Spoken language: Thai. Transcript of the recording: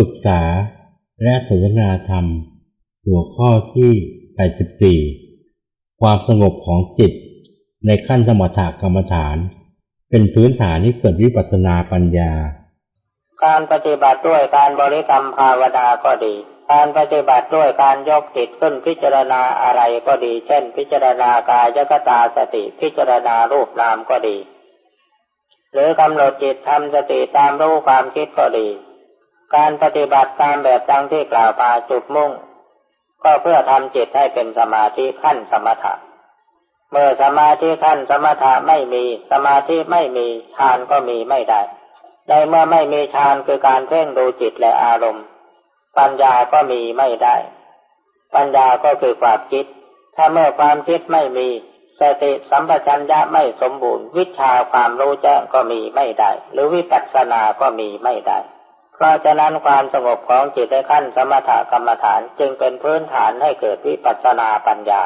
ปรึกษาและสนทนาธรรม หัวข้อที่ 84 ความสงบของจิต ในขั้นสมถกรรมฐาน เป็นพื้นฐานที่เกิดวิปัสสนาปัญญา การปฏิบัติด้วยการบริกรรมภาวนาก็ดี การปฏิบัติด้วยการยกจิตขึ้นพิจารณาอะไรก็ดี เช่น พิจารณากายกตาสติพิจารณารูปนามก็ดี หรือกำหนดจิตทำสติตามรู้ความคิดก็ดี การปฏิบัติตามแบบดังที่กล่าวมาจุดมุ่ง ก็เพื่อทำจิตให้เป็นสมาธิขั้นสมถะ เมื่อสมาธิขั้นสมถะไม่มีสมาธิไม่มีฌานก็มีไม่ได้ในเมื่อไม่มีฌานคือการเพ่งดูจิตและอารมณ์ ปัญญาก็มีไม่ได้ ปัญญาก็คือความคิด ถ้าเมื่อความคิดไม่มีสติสัมปชัญญะไม่สมบูรณ์ วิชาความรู้แจ้งก็มีไม่ได้ หรือวิปัสสนาก็มีไม่ได้ เพราะฉะนั้นความสงบของจิตในขั้นสมถกรรมฐานจึงเป็นพื้นฐานให้เกิดวิปัสสนาปัญญา